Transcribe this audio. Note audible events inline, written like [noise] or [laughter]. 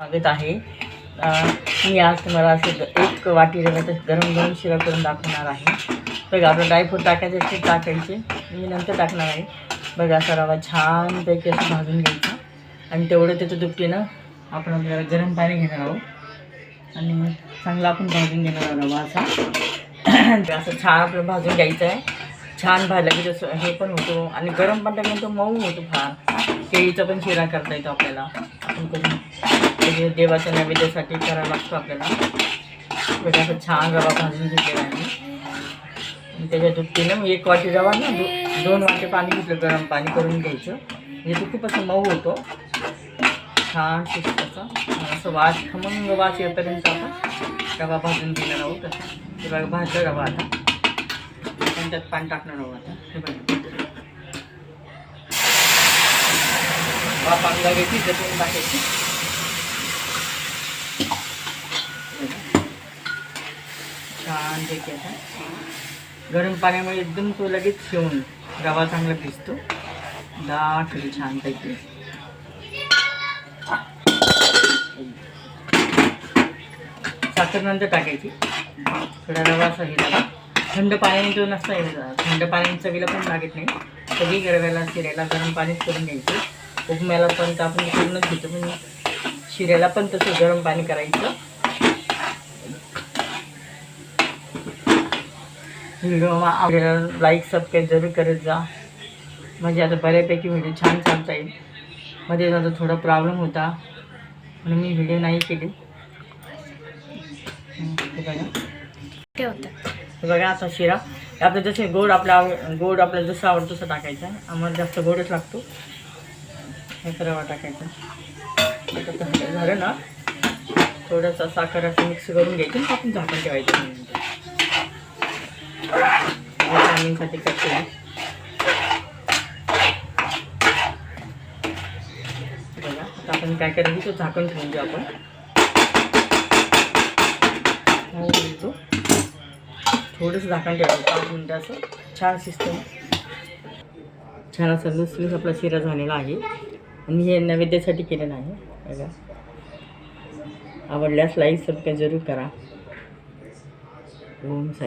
स्वागत आहे. मी आज तुम्हाला असं एक वाटी रव्याचा गरम गरम शिरा करून दाखवणार आहे. बघा आपलं ड्रायफ्रूट टाकायचे ते टाकायचे. मी नंतर टाकणार आहे. बघा असा रवा छानपैकी असं भाजून घ्यायचा. आणि तेवढं त्याचं दुपटीनं आपण आपल्याला गरम पाणी घेणार आहोत. आणि चांगला आपण भाजून घेणार आहोत रवा असा. [coughs] असं छान आपलं भाजून घ्यायचं आहे. छान भाजला. की म्हणजे जसं हे पण होतो. आणि गरम पण टाकून तो मऊ होतो फार. केळीचा पण शिरा करता येतो आपल्याला. आपण करून. म्हणजे देवाच्या नैवेद्यासाठी करायला लागतो आपल्याला. म्हणजे असं छान रवा भाजून घेतलेला आहे आणि त्याच्या दुपटीनं मी एक वाटी रवा ना दो दोन वाटे पाणी घेतलं गरम पाणी करून घ्यायचं. म्हणजे तो खूप असं मऊ होतो. छान शिस्त असं असं वास खमंग वास येईपर्यंत आपण रवा भाजून घेणार आहोत. तसा भाजलं रवा आता. आपण त्यात पाणी टाकणार आहोत आता. हे बघा. पाणी लागायची त्यातून टाकायची. छान पैकी आता. गरम पाण्यामुळे एकदम तो लगेच शिवून रवा चांगला भिजतो. दाट होईल छानपैकी साखर नंतर टाकायची. थोडा रवा असा हे थंड पाण्याने तो नसता येईल थंड पाण्याने चवीला पण लागत नाही. सगळी गरव्याला शिऱ्याला गरम पाणीच करून घ्यायचं. उपम्याला पण तर आपण करूनच घेतो. पण शिऱ्याला पण तसं गरम पाणी करायचं. व्हिडिओ आपल्याला लाईक सबस्क्राईब जरूर करत जा. म्हणजे आता बऱ्यापैकी व्हिडिओ छान चालता येईल. मध्ये माझा थोडा प्रॉब्लेम होता. म्हणून मी व्हिडिओ नाही केली. ठेवतात बघा असा शिरा. आपलं जसे गोड आपला आव- गोड आपल्याला जसं आवडतं तसं टाकायचं. आम्हाला जास्त गोडच लागतो. हे करावा टाकायचं. झालं ना. थोडंसं साखर असं मिक्स करून घ्यायचं आणि आपण झाकण ठेवायचं साठी करते बघा आता आपण काय करायचं? झाकून झाकण ठेवून देऊ आपण हो तो थोडंसं झाकण ठेवायचं पाच मिनटं असं. छान सिस्टम छान असं लुसलुस आपला शिरा झालेला आहे. आणि हे नैवेद्यासाठी केलेलं आहे. बघा. आवडल्यास लाईक सबस्क्राईब जरूर करा. ओम साई